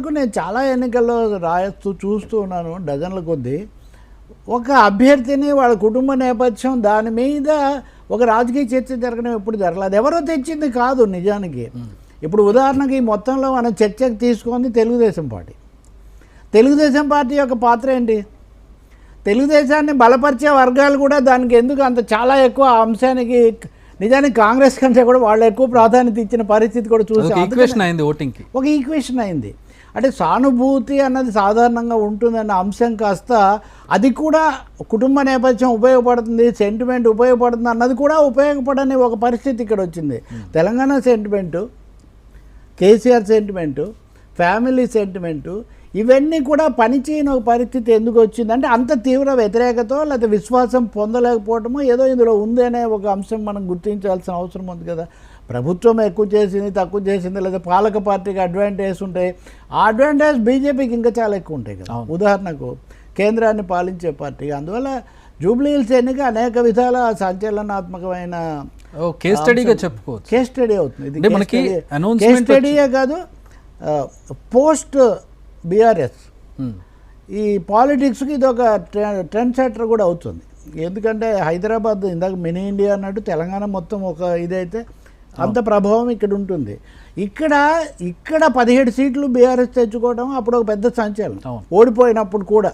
మటుకు నేను చాలా ఎన్నికల్లో రాస్తూ చూస్తూ ఉన్నాను డజన్ల కొద్దీ. ఒక అభ్యర్థిని వాళ్ళ కుటుంబ నేపథ్యం దాని మీద ఒక రాజకీయ చర్చ జరగడం ఎప్పుడు జరగలేదు. అది ఎవరో తెచ్చింది కాదు నిజానికి. ఇప్పుడు ఉదాహరణకి ఈ మొత్తంలో మనం చర్చకు తీసుకుంది తెలుగుదేశం పార్టీ. తెలుగుదేశం పార్టీ యొక్క పాత్ర ఏంటి? తెలుగుదేశాన్ని బలపరిచే వర్గాలు కూడా దానికి ఎందుకు అంత చాలా ఎక్కువ అంశానికి నిజానికి కాంగ్రెస్ కంటే కూడా వాళ్ళు ఎక్కువ ప్రాధాన్యత ఇచ్చిన పరిస్థితి కూడా చూసి ఈక్వేషన్ అయింది ఓటింగ్కి ఒక ఈక్వేషన్ అయింది. అంటే సానుభూతి అన్నది సాధారణంగా ఉంటుందన్న అంశం కాస్త అది కూడా కుటుంబ నేపథ్యం ఉపయోగపడుతుంది సెంటిమెంట్ ఉపయోగపడుతుంది అన్నది కూడా ఉపయోగపడని ఒక పరిస్థితి ఇక్కడ వచ్చింది. Telangana sentiment KCR sentiment family sentiment ఇవన్నీ కూడా పనిచేయని ఒక పరిస్థితి ఎందుకు వచ్చిందంటే అంత తీవ్ర వ్యతిరేకత లేదా విశ్వాసం పొందలేకపోవటమో ఏదో ఇందులో ఉంది అనే ఒక అంశం మనం గుర్తించాల్సిన అవసరం ఉంది కదా. ప్రభుత్వం ఎక్కువ చేసింది తక్కువ చేసింది లేదా పాలక పార్టీకి అడ్వాంటేజ్ ఉంటాయి ఆ అడ్వాంటేజ్ బీజేపీకి ఇంకా చాలా ఎక్కువ ఉంటాయి కదా. ఉదాహరణకు కేంద్రాన్ని పాలించే పార్టీ అందువల్ల జూబ్లీ హిల్స్ ఎన్నిక అనేక విధాల సంచలనాత్మకమైన కేస్ స్టడీగా చెప్పుకోవచ్చు. కేస్ స్టడీ అవుతుంది. ఇది మనకి కేస్ స్టడీయే కాదు పోస్ట్ బీఆర్ఎస్. ఈ పాలిటిక్స్కి ఇది ఒక ట్రె- ట్రెండ్ సెటర్ కూడా అవుతుంది. ఎందుకంటే హైదరాబాద్ ఇందాక మినీ ఇండియా అన్నట్టు తెలంగాణ మొత్తం ఒక ఇదైతే అంత ప్రభావం ఇక్కడ ఉంటుంది. ఇక్కడ ఇక్కడ పదిహేడు సీట్లు బీఆర్ఎస్ తెచ్చుకోవడం అప్పుడు ఒక పెద్ద సంచలనం. ఓడిపోయినప్పుడు కూడా.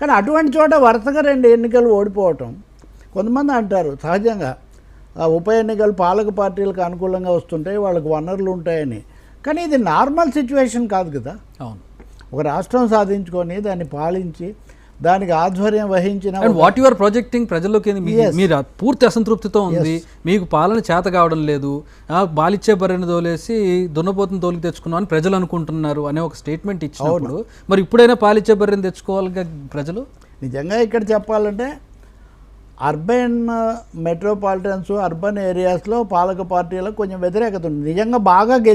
కానీ అటువంటి చోట వరుసగా రెండు ఎన్నికలు ఓడిపోవటం కొంతమంది అంటారు సహజంగా ఆ ఉప ఎన్నికలు పాలక పార్టీలకు అనుకూలంగా వస్తుంటాయి వాళ్ళకి వనరులు ఉంటాయని. కానీ ఇది నార్మల్ సిచ్యువేషన్ కాదు కదా. అవును. ఒక రాష్ట్రం సాధించుకొని దాన్ని పాలించి దానికి ఆధ్వర్యం వహించిన వాట్ యువర్ ప్రాజెక్టింగ్ ప్రజల్లోకి. మీరు పూర్తి అసంతృప్తితో ఉంది. మీకు పాలన చేత కావడం లేదు. బాలిచ్చే బర్రెని తోలేసి దున్నపోతుని తోలికి తెచ్చుకున్నాం అని ప్రజలు అనుకుంటున్నారు అనే ఒక స్టేట్మెంట్ ఇచ్చినప్పుడు మరి ఇప్పుడైనా పాలిచ్చే బర్రెని తెచ్చుకోవాలి ప్రజలు? నిజంగా ఇక్కడ చెప్పాలంటే అర్బన్ మెట్రోపాలిటన్స్ అర్బన్ ఏరియాస్లో పాలక పార్టీలకు కొంచెం వ్యతిరేకత ఉంది. నిజంగా బాగా గెలిచి